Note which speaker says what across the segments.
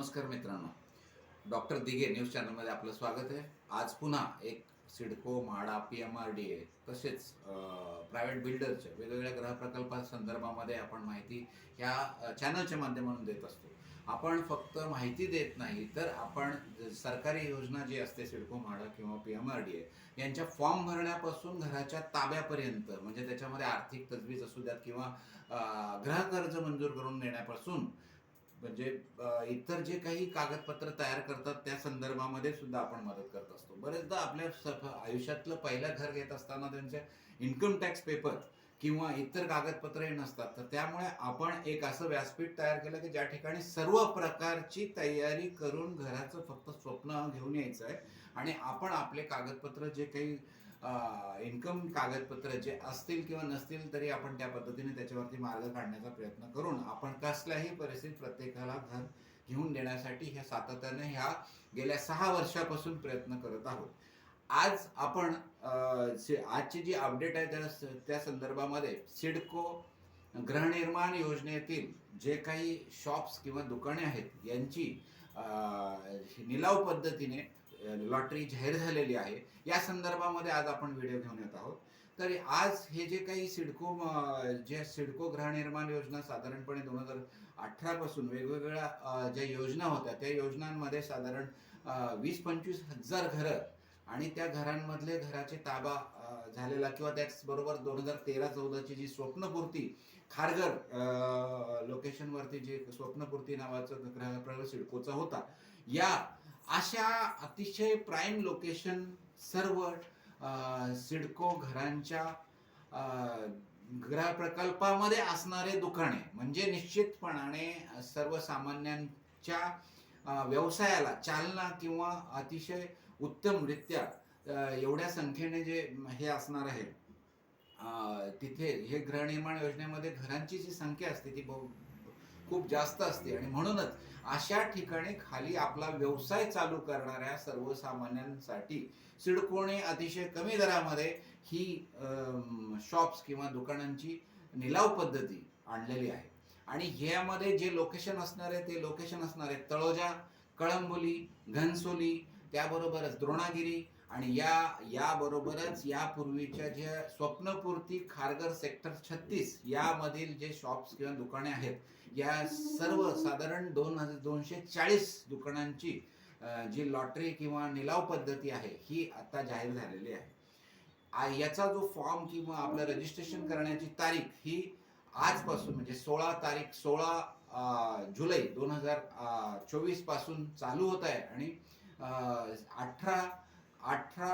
Speaker 1: नमस्कार मित्रांनो. Doctor Dighe news चॅनलमध्ये आपलं स्वागत आहे. आज पुन्हा एक CIDCO MHADA P M R D A तसेच प्रायव्हेट बिल्डरच्या वेगवेगळ्या ग्रह प्रकल्पासंदर्भामध्ये आपण माहिती ह्या चॅनलच्या माध्यमातून देत असतो. आपण फक्त माहिती देत नाही तर आपण सरकारी योजना जी असते सिडको म्हाडा किंवा P M R D A यांच्या फॉर्म भरण्यापासून घराच्या ताब्यापर्यंत म्हणजे त्याच्यामध्ये आर्थिक तजवीज असू द्यात किंवा ग्रह कर्ज मंजूर करून देण्यापासून म्हणजे इतर जे काही कागदपत्र तयार करतात त्या संदर्भामध्ये सुद्धा आपण मदत करत असतो. बरेचदा आपल्या सफ आयुष्यातलं पहिलं घर घेत असताना त्यांचे इन्कम टॅक्स पेपर किंवा इतर कागदपत्रही नसतात. तर त्यामुळे आपण एक असं व्यासपीठ तयार केलं की ज्या ठिकाणी सर्व प्रकारची तयारी करून घराचं फक्त स्वप्न घेऊन यायचं आहे आणि आपण आपले कागदपत्र जे काही इन्कम कागदपत्र जे असतील किंवा नसतील तरी आपण त्या पद्धतीने त्याच्यावरती मार्ग काढण्याचा प्रयत्न करून आपण कसल्याही परिस्थितीत प्रत्येकाला घर घेऊन देण्यासाठी ह्या सातत्याने ह्या गेल्या सहा वर्षापासून प्रयत्न करत आहोत. आज आपण आजची जी अपडेट आहे त्या त्या संदर्भामध्ये सिडको गृहनिर्माण योजनेतील जे काही शॉप्स किंवा दुकाने आहेत यांची निलाव पद्धतीने लॉटरी जाहीर झालेली आहे. या संदर्भामध्ये आज आपण व्हिडिओ घेऊन येत आहोत. तर आज हे जे काही सिडको जे सिडको गृहनिर्माण योजना साधारणपणे दोन हजार अठरापासून वेगवेगळ्या ज्या योजना होत्या त्या योजनांमध्ये साधारण वीस पंचवीस हजार घरं आणि त्या घरांमधले घराचे ताबा झालेला किंवा त्याचबरोबर दोन हजार तेरा चौदाची जी स्वप्नपूर्ती खारघर लोकेशनवरती जे स्वप्नपूर्ती नावाचं ग्रह प्रवेश सिडकोचा होता या अशा अतिशय प्राईम लोकेशन सर्व सिडको घरांच्या अ, प्रकल्पामध्ये असणारे दुकाने. म्हणजे निश्चितपणाने सर्वसामान्यांच्या व्यवसायाला चालना किंवा अतिशय उत्तमरित्या एवढ्या संख्येने जे हे असणार आहे. तिथे हे गृहनिर्माण योजनेमध्ये घरांची जी संख्या असते ती बहु खूप जास्त असते. आणि म्हणूनच अशा ठिकाणी खाली आपला व्यवसाय चालू करणाऱ्या सर्वसामान्यांसाठी सिडकोने अतिशय कमी दरामध्ये ही शॉप्स किंवा दुकानांची निलाव पद्धती आणलेली आहे. आणि ह्यामध्ये जे लोकेशन असणार आहे ते लोकेशन असणार आहे तळोजा कळंबोली घनसोली त्याबरोबरच द्रोणागिरी आणि या याबरोबरच यापूर्वीच्या ज्या स्वप्नपूर्ती खारघर सेक्टर छत्तीस यामधील जे शॉप्स किंवा दुकाने आहेत या सर्व साधारण दोन हजार दोनशे चाळीस दुकानांची जी लॉटरी किंवा निलाव पद्धती आहे ही आता जाहीर झालेली आहे. याचा जो फॉर्म किंवा आपलं रजिस्ट्रेशन करण्याची तारीख ही आजपासून म्हणजे सोळा तारीख सोळा जुलै दोन हजार चोवीसपासून चालू होत आहे आणि अठरा अठरा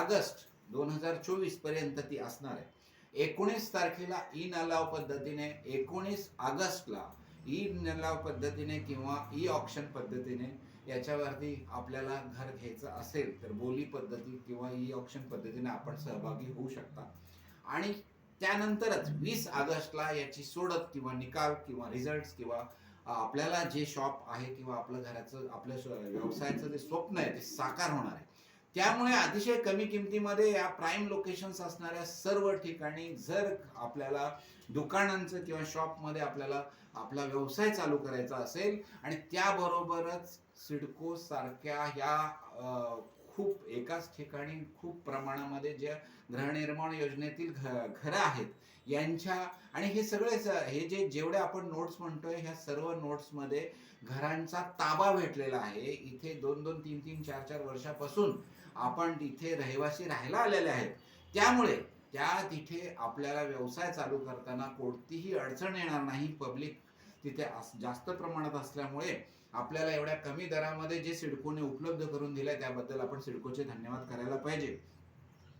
Speaker 1: ऑगस्ट दोन हजार चोवीसपर्यंत ती असणार आहे. एकोणीस तारखेला ई नलाव पद्धतीने एकोणीस ऑगस्टला ई नलाव पद्धतीने किंवा ई ऑप्शन पद्धतीने याच्यावरती आपल्याला घर घ्यायचं असेल तर बोली पद्धती किंवा ई ऑप्शन पद्धतीने आपण सहभागी होऊ शकता. आणि त्यानंतरच वीस ऑगस्टला याची सोडत किंवा निकाल किंवा रिझल्ट किंवा आपल्याला जे शॉप आहे किंवा आपलं घराचं आपलं व्यवसायाचं जे स्वप्न आहे ते साकार होणार आहे. त्यामुळे अतिशय कमी किमतीमध्ये या प्राईम लोकेशन्स असणाऱ्या सर्व ठिकाणी जर आपल्याला दुकानांचं किंवा शॉपमध्ये आपल्याला आपला व्यवसाय चालू करायचा असेल आणि त्याबरोबरच सिडको सारख्या ह्या खूप एकाच ठिकाणी खूप प्रमाणामध्ये ज्या गृहनिर्माण योजनेतील घ घरं आहेत यांच्या आणि हे सगळे हे जे जेवढे आपण नोट्स म्हणतोय ह्या सर्व नोट्समध्ये घरांचा ताबा भेटलेला आहे. इथे दोन दोन तीन तीन चार चार वर्षापासून आपण तिथे रहिवासी राहायला आलेले आहेत. त्यामुळे त्या तिथे आपल्याला व्यवसाय चालू करताना कोणतीही अडचण येणार नाही. पब्लिक तिथे जास्त प्रमाणात असल्यामुळे आपल्याला एवढ्या कमी दरामध्ये जे सिडकोने उपलब्ध करून दिलंय त्याबद्दल आपण सिडकोचे धन्यवाद करायला पाहिजे.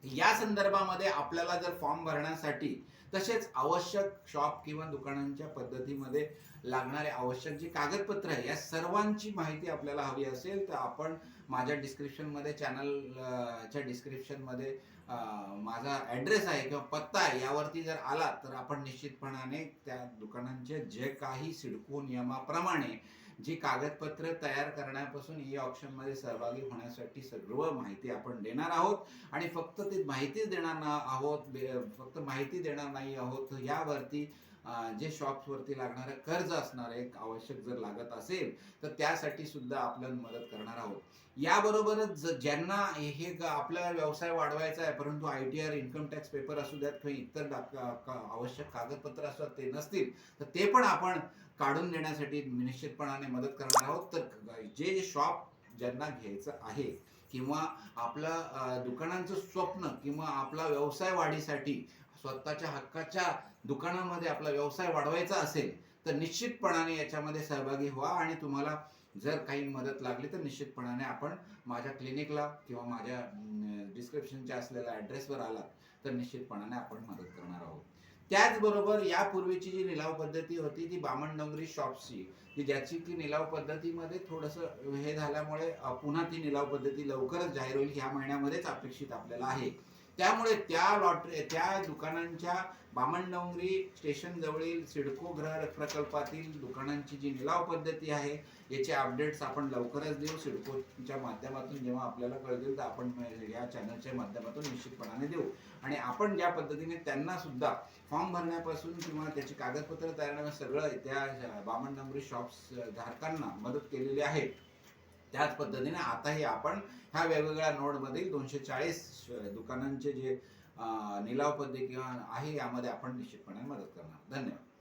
Speaker 1: या संदर्भामध्ये आपल्याला जर फॉर्म भरण्यासाठी तसेच आवश्यक शॉप किंवा दुकानांच्या पद्धतीमध्ये लागणारे आवश्यक जी कागदपत्र आहे या सर्वांची माहिती आपल्याला हवी असेल तर आपण माझ्या डिस्क्रिप्शनमध्ये चॅनलच्या डिस्क्रिप्शनमध्ये माझा ॲड्रेस आहे किंवा पत्ता आहे यावरती जर आला तर आपण निश्चितपणाने त्या दुकानांचे जे काही सिडको नियमाप्रमाणे जी कागदपत्र तयार करण्यापासून ई ऑप्शनमध्ये सहभागी होण्यासाठी सर्व माहिती आपण देणार आहोत. आणि फक्त ते माहितीच देणार ना आहोत फक्त माहिती देणार नाही आहोत यावरती जे शॉप्सवरती लागणारं कर्ज असणार एक आवश्यक जर लागत असेल तर त्यासाठी सुद्धा आपल्याला मदत करणार आहोत. याबरोबरच ज्यांना हे आपला व्यवसाय वाढवायचा आहे परंतु I T R income tax paper असू द्यात किंवा इतर आवश्यक कागदपत्र असतात ते नसतील तर ते पण आपण काढून देण्यासाठी निश्चितपणाने मदत करणार आहोत. तर जे शॉप ज्यांना घ्यायचं आहे किंवा आपलं दुकानांचं स्वप्न किंवा आपला व्यवसाय वाढीसाठी स्वतःच्या हक्काच्या दुकानामध्ये आपला व्यवसाय वाढवायचा असेल तर निश्चितपणाने याच्यामध्ये सहभागी व्हा आणि तुम्हाला जर काही मदत लागली तर निश्चितपणाने आपण माझ्या क्लिनिकला किंवा माझ्या डिस्क्रिप्शनच्या असलेल्या ॲड्रेसवर आलात तर निश्चितपणाने आपण मदत करणार आहोत. त्याचबरोबर यापूर्वीची जी निलाव पद्धती होती ती बामण डोंगरी शॉप्सची की ज्याची की निलाव पद्धतीमध्ये थोडंसं हे झाल्यामुळे पुन्हा ती निलाव पद्धती लवकरच जाहीर होईल ह्या महिन्यामध्येच अपेक्षित आपल्याला आहे. त्यामुळे त्या लॉटरी त्या दुकानांच्या बामणडोंगरी स्टेशन जवळील सिडको ग्रह प्रकल्पातील दुकानांची जी निलाव पद्धती आहे याचे अपडेट्स आपण लवकरच देऊ. सिडकोच्या माध्यमातून जेव्हा आपल्याला कळतील तर आपण या चॅनलच्या माध्यमातून निश्चितपणाने देऊ. आणि आपण ज्या पद्धतीने त्यांना सुद्धा फॉर्म भरण्यापासून किंवा त्याची कागदपत्र तयार सगळं त्या बामणडोंगरी शॉप्स धारकांना मदत केलेली आहे त्याच पद्धतीने आताही आपण ह्या वेगवेगळ्या नोडमधील दोनशे चाळीस दुकानांचे जे अं, निलाव पद्धती किंवा आहे यामध्ये आपण निश्चितपणे मदत करणार. धन्यवाद.